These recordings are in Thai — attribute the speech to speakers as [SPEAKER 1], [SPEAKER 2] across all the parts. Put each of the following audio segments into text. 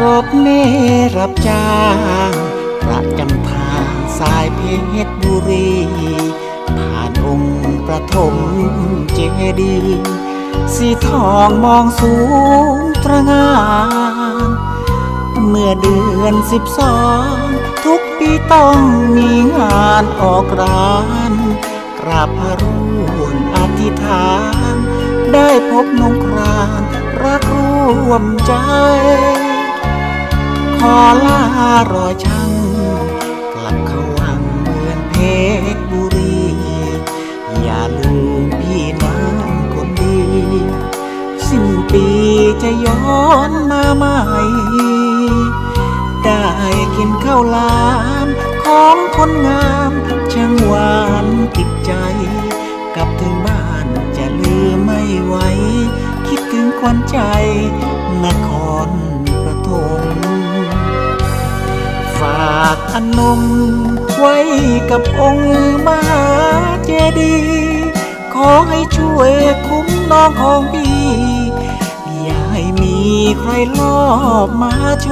[SPEAKER 1] รถเมรับจ้างประจำทางสายเพชรบุรี ผ่านองค์ประถมเจดีย์สีทองมองสูงตระงาน เมื่อเดือนสิบสองทุกปีต้องมีงานออกร้านกราบพระร่วงอธิษฐาน ได้พบนงครานรักร่วมใจ ขอลารอยช่างกลับเข้าวังเมืองเพชรบุรี อย่าลืมพี่น้องคนดี สิ้นปีจะย้อนมาใหม่ ได้กินข้าวลามของคนงามช่างหวานติดใจ กลับถึงบ้านจะลืมไม่ไหว คิดถึงควันใจนครากอนนมไว้กับองค์มหาเจดีย์ขอให้ช่วยคุ้มน้องของพี่อย่าให้มีใครลอบมาช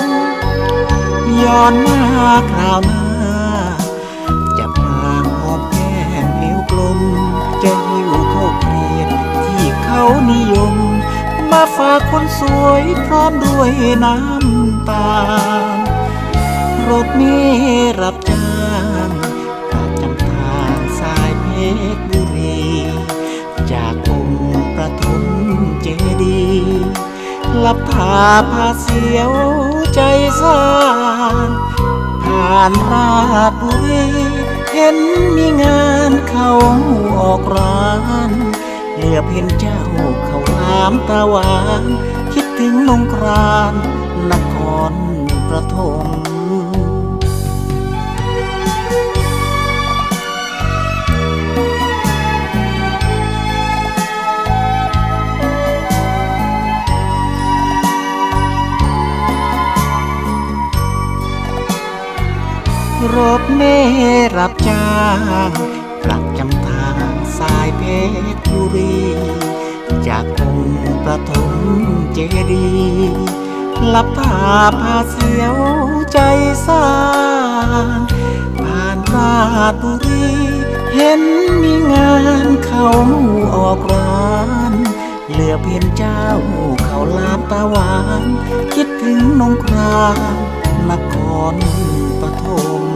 [SPEAKER 1] มย้อนมาคราวหน้า จะพางหอมแก้มเอวกลมจะหิวข้าวเกรียดที่เขานิยม มาฝากคนสวยพร้อมด้วยน้ำตา ลรถเมล์รับจ้างประจำทางสายเพชรบุรี จากองค์ประถมเจดีย์ลับพาพาเสียวใจสานผ่านราชบุรีเห็นมีงานเขาออกร้านเหลือบเห็นเจ้าเขาลามตาหวานคิดถึงนงครานนครประถม รถเมรับจ้างประจำทางสายเพชรบุรี จากองค์ประถมเจดีย์ลับพาพาเสียวใจสางผ่านราชบุรีเห็นมีงานเขาออกร้านเหลือเพียงเจ้าเขาลาบตาหวาน คิดถึงนงครานนคร ปฐม